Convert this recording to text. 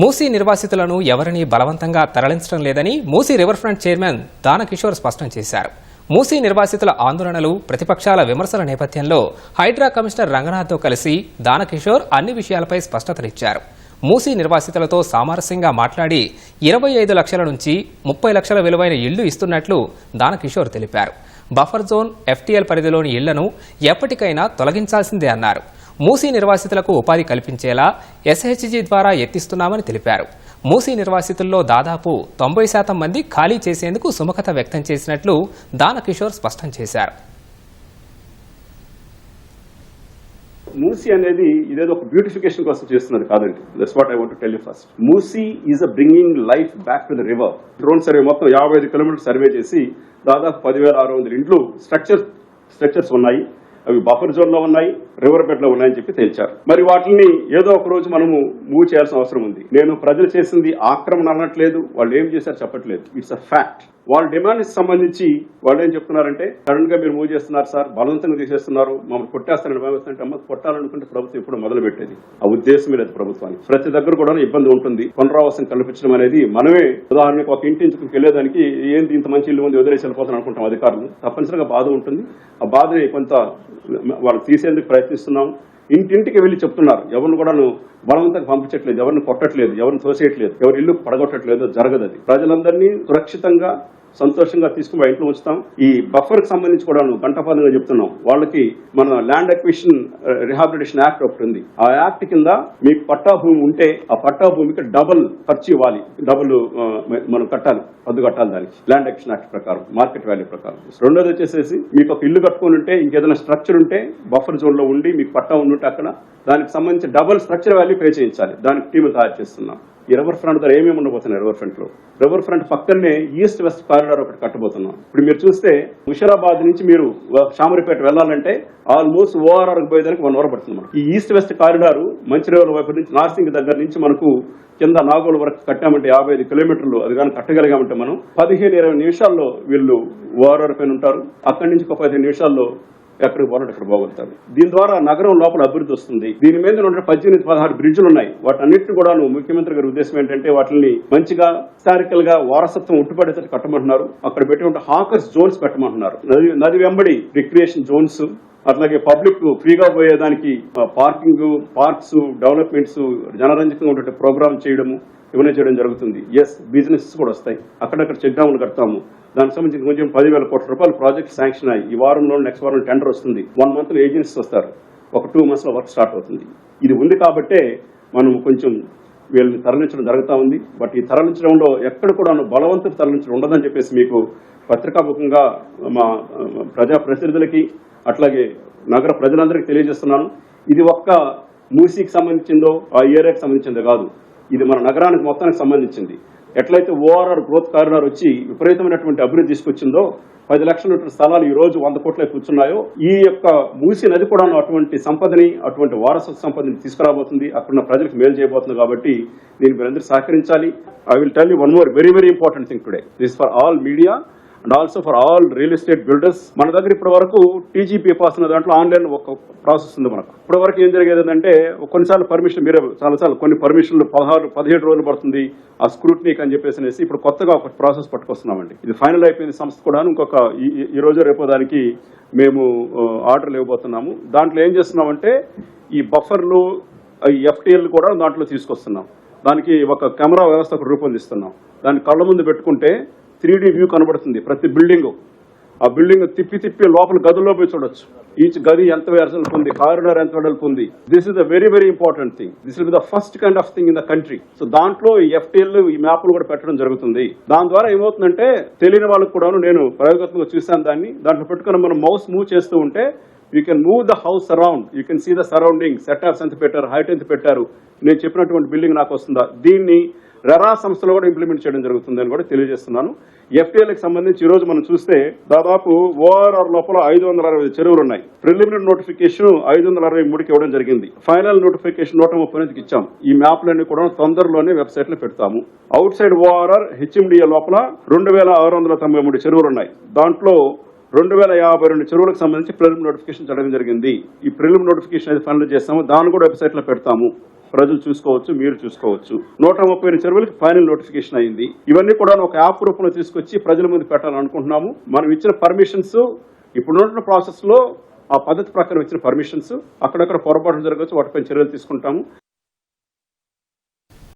మూసీ నిర్వాసితులను ఎవరిని బలవంతంగా తరలించడం లేదని Musi river front chairman Danakishore స్పష్టం చేశారు. మూసీ నిర్వాసితుల ఆందోళనలు ప్రతిపక్షాల విమర్శల నేపథ్యంలో హైడ్రా కమిషనర్ రంగనాథ్తో కలిసి దానకిషోర్ అన్ని విషయాలపై స్పష్టతనిచ్చారు. మూసీ నిర్వాసితులతో సామరస్యంగా మాట్లాడి ఇరవై ఐదు లక్షల నుంచి ముప్పై లక్షల విలువైన ఇళ్ళు ఇస్తున్నట్లు దానకిషోర్ తెలిపారు. బఫర్ జోన్ ఎఫ్టీఎల్ పరిధిలోని ఇళ్ళను ఎప్పటికైనా తొలగించాల్సిందే అన్నారు. మూసీ నిర్వాసితులకు ఉపాధి కల్పించేలా ఎస్హెచ్జీ ద్వారా ఎత్తిస్తున్నామని తెలిపారు. మూసీ నిర్వాసితుల్లో దాదాపు తొంభై శాతం మంది ఖాళీ చేసేందుకు సుముఖత వ్యక్తం చేసినట్లు దానకిషోర్ స్పష్టం చేశారు. మూసీ అనేది ఇదేదో ఒక బ్యూటిఫికేషన్ కోసం చేస్తున్నది కాదండి. That's what I want tell you first Musi is a bringing life back to the river drone survey మొత్తం యాభై ఐదు కిలోమీటర్ సర్వే చేసి దాదాపు పదివేల ఆరు వందల ఇండ్లు స్ట్రక్చర్ స్ట్రక్చర్స్ ఉన్నాయి. అవి బఫర్ జోన్లో ఉన్నాయి రివర్ బెడ్లో ఉన్నాయని చెప్పి తేల్చారు. మరి వాటిని ఏదో ఒక రోజు మనము మూవ్ చేయాల్సిన అవసరం ఉంది. నేను ప్రజలు చేసింది ఆక్రమణ అనట్లేదు వాళ్ళు ఏం చేశారు చెప్పట్లేదు. ఇట్స్ అ ఫ్యాక్ట్ వాళ్ళ డిమాండ్స్ సంబంధించి వాళ్ళు ఏం చెప్తున్నారంటే సడన్గా మీరు మూవ్ చేస్తున్నారు సార్ బలవంతంగా తీసేస్తున్నారు మమ్మల్ని కొట్టేస్తారని భావిస్తుంటే అమ్మ కొట్టాలనుకుంటే ప్రభుత్వం ఇప్పుడు మొదలు పెట్టేది ఆ ఉద్దేశం లేదు ప్రభుత్వానికి. ప్రతి దగ్గర కూడా ఇబ్బంది ఉంటుంది. పునరావాసం కల్పించడం అనేది మనమే ఉదాహరణకు ఒక ఇంటి ఇంటికి వెళ్ళేదానికి ఏంది ఇంత మంచి ఇల్లు ఉంది వదిలేసి వెళ్ళిపోతాను అనుకుంటాం అధికారులు. తప్పనిసరిగా బాధ ఉంటుంది. ఆ బాధని కొంత వాళ్ళు తీసేందుకు ప్రయత్నిస్తున్నాం. ఇంటింటికి వెళ్ళి చెప్తున్నారు. ఎవరిని కూడా బలవంతంగా పంపించట్లేదు ఎవరిని కొట్టట్లేదు ఎవరిని తోసేయట్లేదు ఎవరి ఇల్లు పడగొట్టట్లేదు జరగదు అది. ప్రజలందరినీ సురక్షితంగా సంతోషంగా తీసుకుని మా ఇంట్లో ఉంచుతాం. ఈ బఫర్కి సంబంధించి కూడా గంటపాదంగా చెప్తున్నాం వాళ్ళకి మన ల్యాండ్ అక్విషన్ రిహాబిలిటేషన్ యాక్ట్ ఒకటి ఉంది. ఆ యాక్ట్ కింద మీకు పట్టా భూమి ఉంటే ఆ పట్టా భూమికి డబుల్ ఖర్చు ఇవ్వాలి. డబుల్ uh, మనం కట్టాలి. పద్దు కట్టాలి దానికి. ల్యాండ్ అక్విషన్ యాక్ట్ ప్రకారం మార్కెట్ వాల్యూ ప్రకారం. రెండోది వచ్చేసేసి మీకు ఒక ఇల్లు కట్టుకొని ఉంటే ఇంకేదైనా స్ట్రక్చర్ ఉంటే బఫర్ జోన్లో ఉండి మీకు పట్టా ఉండుంటే అక్కడ దానికి సంబంధించి డబుల్ స్ట్రక్చర్ వాల్యూ పే చేయించాలి. దానికి టీమ్ తయారు చేస్తున్నాం. ఈ రివర్ ఫ్రంట్ ద్వారా ఏమేమి ఉండబోతున్నాయి రివర్ ఫ్రంట్లో? రివర్ ఫ్రంట్ పక్కనే ఈస్ట్ వెస్ట్ కారిడార్ ఒకటి కట్టబోతున్నాం. ఇప్పుడు మీరు చూస్తే ముషిరాబాద్ నుంచి మీరు షామరిపేట వెళ్ళాలంటే ఆల్మోస్ట్ ఓఆర్ఆర్ పోయేదానికి వన్ అవర్ పడుతుంది ఈ ఈస్ట్ వెస్ట్ కారిడార్ మంచిర్యాల వైపు నుంచి నార్సింగ్ దగ్గర నుంచి మనకు కింద నాగోలు వరకు కట్టామంటే యాభై ఐదు కిలోమీటర్లు అది కానీ కట్టగలిగామంటే మనం పదిహేను ఇరవై నిమిషాల్లో వీళ్ళు ఓఆర్ఆర్ పైన ఉంటారు. అక్కడి నుంచి ఒక పదిహేను నిమిషాల్లో ఎక్కడికి పోవాలంటే అక్కడ పోగలుగుతారు దీని ద్వారా నగరం లోపల అభివృద్ధి వస్తుంది. దీని మీద ఉన్న పద్దెనిమిది పదహారు బ్రిడ్జ్లు ఉన్నాయి. వాటన్నిటిని కూడా ముఖ్యమంత్రి గారి ఉద్దేశం ఏంటంటే వాటిని మంచిగా హిస్టారికల్గా వారసత్వం ఉట్టుపడేటట్టు కట్టమంటున్నారు. అక్కడ పెట్టి హాకర్స్ జోన్స్ పెట్టమంటున్నారు. నది నది వెంబడి రిక్రియేషన్ జోన్స్ అట్లాగే పబ్లిక్ ఫ్రీగా పోయేదానికి పార్కింగ్ పార్క్స్ డెవలప్మెంట్స్ జనరంజకంగా ఉండే ప్రోగ్రామ్ చేయడము ఇవన్నీ చేయడం జరుగుతుంది. ఎస్ బిజినెస్ కూడా వస్తాయి. అక్కడక్కడ చెక్ డ్యాములు కడతాము. దానికి సంబంధించి కొంచెం పదివేల కోట్ల రూపాయలు ప్రాజెక్ట్ శాంక్షన్ అయ్యి ఈ వారంలో నెక్స్ట్ వారం టెండర్ వస్తుంది. వన్ మంత్ ఏజెన్సీస్ వస్తారు. ఒక టూ మంత్స్లో వర్క్ స్టార్ట్ అవుతుంది. ఇది ఉంది కాబట్టే మనం కొంచెం వీళ్ళని తరలించడం జరుగుతూ ఉంది. బట్ ఈ తరలించడంలో ఎక్కడ కూడా బలవంతం తరలించడం ఉండదని చెప్పేసి మీకు పత్రికాముఖంగా మా ప్రజా ప్రతినిధులకి అట్లాగే నగర ప్రజలందరికీ తెలియజేస్తున్నాను. ఇది ఒక్క మూసీకి సంబంధించిందో ఆ ఏరియాకి సంబంధించిందో కాదు. ఇది మన నగరానికి మొత్తానికి సంబంధించింది. ఎట్లయితే ఓఆర్ఆర్ గ్రోత్ కారిడార్ వచ్చి విపరీతమైనటువంటి అభివృద్ధి తీసుకొచ్చిందో పది లక్షల స్థలాలు ఈ రోజు వంద కోట్ల కూర్చున్నాయో ఈ యొక్క మూసి నది కూడా అటువంటి సంపదని అటువంటి వారసత్వ సంపదని తీసుకురాబోతుంది. అక్కడున్న ప్రజలకు మేలు చేయబోతుంది కాబట్టి దీనికి మీరందరూ సహకరించాలి. I will tell you one more very very important thing today this for all media and also for all real estate builders మన దగ్గర ఇప్పటి వరకు టీజీపీ పాస్ ఉన్న దాంట్లో ఆన్లైన్ ఒక ప్రాసెస్ ఉంది మనకు. ఇప్పటి వరకు ఏం జరిగేది అంటే కొన్నిసార్లు పర్మిషన్ మీరే చాలాసార్లు కొన్ని పర్మిషన్లు పదహారు పదిహేడు రోజులు పడుతుంది ఆ స్క్రూట్నీకి అని చెప్పేసి అనేసి ఇప్పుడు కొత్తగా ఒక ప్రాసెస్ పట్టుకొస్తున్నామండి. ఇది ఫైనల్ అయిపోయింది సంస్థ కూడా ఇంకొక ఈ రోజు రేపో దానికి మేము ఆర్డర్లు ఇవ్వబోతున్నాము దాంట్లో ఏం చేస్తున్నామంటే ఈ బఫర్లు ఎఫ్టీఎల్ కూడా దాంట్లో తీసుకొస్తున్నాం. దానికి ఒక కెమెరా వ్యవస్థ రూపొందిస్తున్నాం. దాన్ని కళ్ళ ముందు పెట్టుకుంటే త్రీ వ్యూ కనబడుతుంది ప్రతి బిల్డింగ్ ఆ బిల్డింగ్ తిప్పి తిప్పి లోపల గదుల్లో పోయి చూడొచ్చు. ఈచ్ గది ఎంత వెడల్పు ఉంది కారిడార్ ఎంత వెడల్పు ఉంది this is the very very important thing this is the first kind of thing in the country so దాంట్లో ఈ ఎఫ్టీఎల్ ఈ మ్యాప్లు కూడా పెట్టడం జరుగుతుంది. దాని ద్వారా ఏమవుతుందంటే తెలియని వాళ్ళకు కూడా నేను ప్రయోగాత్మకంగా చూశాను దాన్ని. దాంట్లో పెట్టుకుని మనం మౌస్ మూవ్ చేస్తూ ఉంటే you can move the house around you can see the surrounding setups ఎంత పెట్టారు హైట్ ఎంత పెట్టారు. నేను చెప్పినటువంటి బిల్డింగ్ నాకు వస్తుందా? దీన్ని రెరా సంస్థలో కూడా ఇంప్లిమెంట్ చేయడం జరుగుతుందని కూడా తెలియజేస్తున్నాను. ఎఫ్టీఎల్కి సంబంధించి ఈరోజు మనం చూస్తే దాదాపు ఓఆర్ఆర్ లోపల ఐదు వందల అరవై చెరువులు ఉన్నాయి ప్రిలిమినరీ నోటిఫికేషన్ ఐదు వందల అరవై మూడుకి ఇవ్వడం జరిగింది. ఫైనల్ నోటిఫికేషన్ నూట ముప్పై నుంచి ఇచ్చాం. ఈ మ్యాప్లన్నీ కూడా తొందరలోనే వెబ్సైట్లో పెడతాము. అవుట్ సైడ్ ఓఆర్ఆర్ హెచ్ఎండిఏ లోపల రెండు వేల ఆరు వందల తొంభై మూడు చెరువులు ఉన్నాయి దాంట్లో రెండు వేల యాభై రెండు చెరువులకు సంబంధించి ప్రిలిమ్ నోటిఫికేషన్ చేయడం జరిగింది. ఈ ప్రిలిమ్ నోటిఫికేషన్ అయితే ఫైనల్ చేస్తాము. దాన్ని కూడా వెబ్సైట్లో పెడతాము. ప్రజలు చూసుకోవచ్చు మీరు చూసుకోవచ్చు. నూట ముప్పై ఎనిమిది చెరువులకి ఫైనల్ నోటిఫికేషన్ అయింది. ఇవన్నీ కూడా ఒక యాప్ రూపంలో తీసుకొచ్చి ప్రజల ముందు పెట్టాలనుకుంటున్నాము. మనం ఇచ్చిన పర్మిషన్స్ ఇప్పుడున్న ప్రాసెస్లో ఆ పద్ధతి ప్రకారం ఇచ్చిన పర్మిషన్స్ అక్కడక్కడ పొరపాట్లు జరగవచ్చు వాటిపై చర్యలు తీసుకుంటాము.